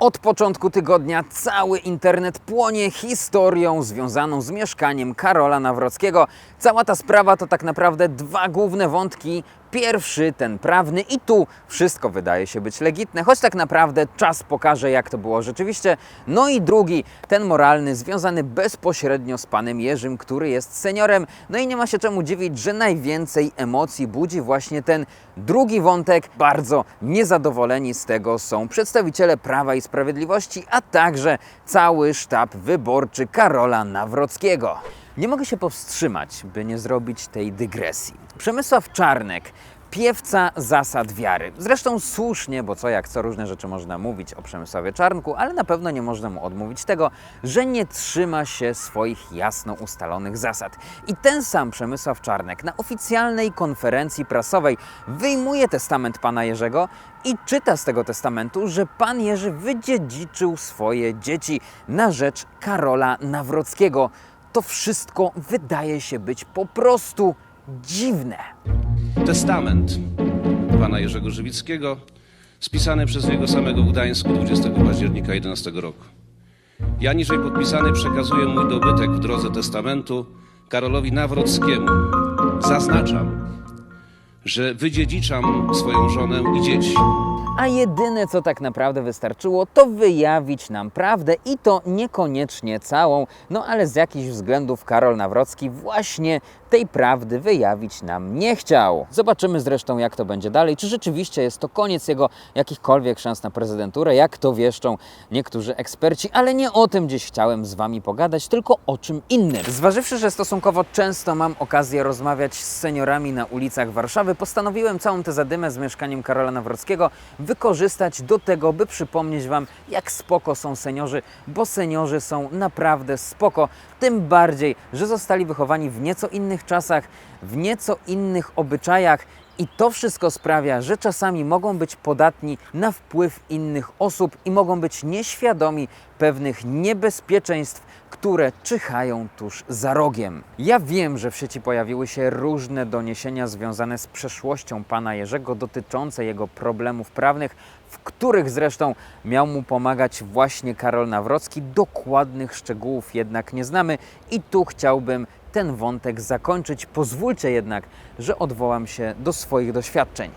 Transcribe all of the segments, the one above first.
Od początku tygodnia cały internet płonie historią związaną z mieszkaniem Karola Nawrockiego. Cała ta sprawa to tak naprawdę dwa główne wątki. Pierwszy, ten prawny, i tu wszystko wydaje się być legitne, choć tak naprawdę czas pokaże, jak to było rzeczywiście. No i drugi, ten moralny, związany bezpośrednio z panem Jerzym, który jest seniorem. No i nie ma się czemu dziwić, że najwięcej emocji budzi właśnie ten drugi wątek. Bardzo niezadowoleni z tego są przedstawiciele Prawa i Sprawiedliwości, a także cały sztab wyborczy Karola Nawrockiego. Nie mogę się powstrzymać, by nie zrobić tej dygresji. Przemysław Czarnek, piewca zasad wiary. Zresztą słusznie, bo co jak co różne rzeczy można mówić o Przemysławie Czarnku, ale na pewno nie można mu odmówić tego, że nie trzyma się swoich jasno ustalonych zasad. I ten sam Przemysław Czarnek na oficjalnej konferencji prasowej wyjmuje testament pana Jerzego i czyta z tego testamentu, że pan Jerzy wydziedziczył swoje dzieci na rzecz Karola Nawrockiego. To wszystko wydaje się być po prostu dziwne. Testament pana Jerzego Żywickiego, spisany przez jego samego Gdańsku 20 października 11 roku. Ja niżej podpisany przekazuję mój dobytek w drodze testamentu Karolowi Nawrockiemu. Zaznaczam, że wydziedziczam swoją żonę i dzieci. A jedyne, co tak naprawdę wystarczyło, to wyjawić nam prawdę i to niekoniecznie całą, no ale z jakichś względów Karol Nawrocki właśnie tej prawdy wyjawić nam nie chciał. Zobaczymy zresztą, jak to będzie dalej. Czy rzeczywiście jest to koniec jego jakichkolwiek szans na prezydenturę, jak to wieszczą niektórzy eksperci, ale nie o tym dziś chciałem z Wami pogadać, tylko o czym innym. Zważywszy, że stosunkowo często mam okazję rozmawiać z seniorami na ulicach Warszawy, postanowiłem całą tę zadymę z mieszkaniem Karola Nawrockiego wykorzystać do tego, by przypomnieć Wam, jak spoko są seniorzy, bo seniorzy są naprawdę spoko. Tym bardziej, że zostali wychowani w nieco innych czasach, w nieco innych obyczajach. I to wszystko sprawia, że czasami mogą być podatni na wpływ innych osób i mogą być nieświadomi pewnych niebezpieczeństw, które czyhają tuż za rogiem. Ja wiem, że w sieci pojawiły się różne doniesienia związane z przeszłością pana Jerzego dotyczące jego problemów prawnych, w których zresztą miał mu pomagać właśnie Karol Nawrocki. Dokładnych szczegółów jednak nie znamy i tu chciałbym ten wątek zakończyć. Pozwólcie jednak, że odwołam się do swoich doświadczeń.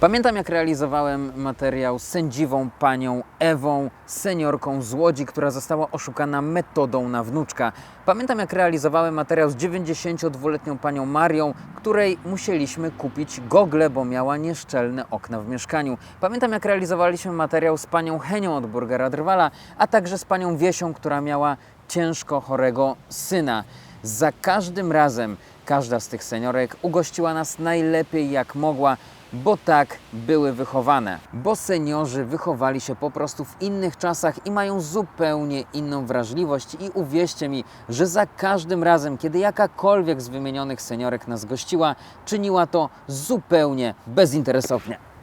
Pamiętam, jak realizowałem materiał z sędziwą panią Ewą, seniorką z Łodzi, która została oszukana metodą na wnuczka. Pamiętam, jak realizowałem materiał z 92-letnią panią Marią, której musieliśmy kupić gogle, bo miała nieszczelne okna w mieszkaniu. Pamiętam, jak realizowaliśmy materiał z panią Henią od Burgera Drwala, a także z panią Wiesią, która miała ciężko chorego syna. Za każdym razem każda z tych seniorek ugościła nas najlepiej jak mogła, bo tak były wychowane. Bo seniorzy wychowali się po prostu w innych czasach i mają zupełnie inną wrażliwość. I uwierzcie mi, że za każdym razem, kiedy jakakolwiek z wymienionych seniorek nas gościła, czyniła to zupełnie bezinteresownie.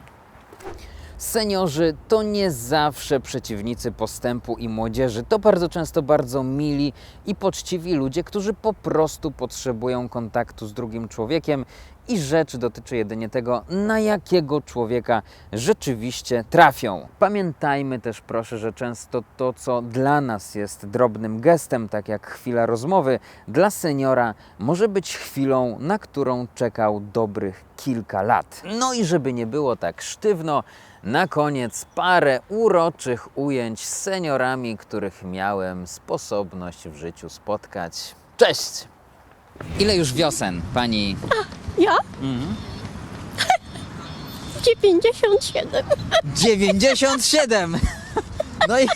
Seniorzy to nie zawsze przeciwnicy postępu i młodzieży. To bardzo często bardzo mili i poczciwi ludzie, którzy po prostu potrzebują kontaktu z drugim człowiekiem i rzecz dotyczy jedynie tego, na jakiego człowieka rzeczywiście trafią. Pamiętajmy też proszę, że często to, co dla nas jest drobnym gestem, tak jak chwila rozmowy, dla seniora może być chwilą, na którą czekał dobrych kilka lat. No i żeby nie było tak sztywno, na koniec parę uroczych ujęć z seniorami, których miałem sposobność w życiu spotkać. Cześć! Ile już wiosen pani Ja? 97. 97! No i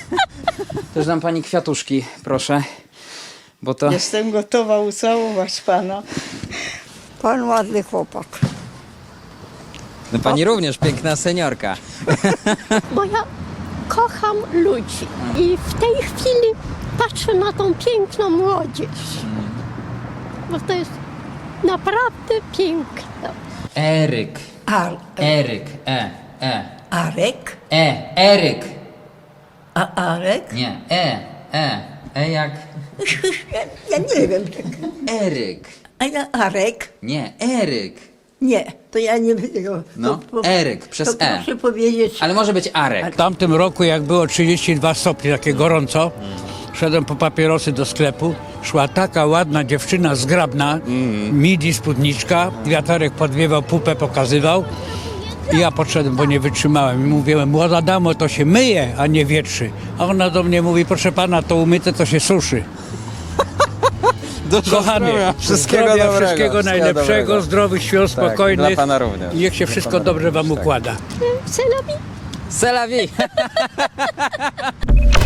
też dam pani kwiatuszki, proszę. Bo to. Jestem gotowa ucałować pana. Pan ładny chłopak. No pani również piękna seniorka. Bo ja kocham ludzi i w tej chwili patrzę na tą piękną młodzież. Bo to jest naprawdę piękne. Eryk. Ar, Eryk. E. E. Arek? E. Eryk. A Arek? Nie. E. E. E jak. Ja nie wiem. Eryk. A ja Arek? Nie. Eryk. Nie, to ja nie wiem. No, Eryk, przez to E. Proszę powiedzieć. Ale może być Arek. W tamtym roku, jak było 32 stopnie, takie gorąco, szedłem po papierosy do sklepu, szła taka ładna dziewczyna zgrabna, midi spódniczka, wiaterek podwiewał, pupę pokazywał. I ja podszedłem, bo nie wytrzymałem. I mówiłem, młoda damo, to się myje, a nie wietrzy. A ona do mnie mówi, proszę pana, to umyte, to się suszy. Kochany, Wszystkiego zdrowia, dobrego, wszystkiego najlepszego, dobrego. zdrowych świąt Tak, spokojnych. dla pana również. I niech się Dla wszystko dobrze wam tak. układa. Celawi Selawi!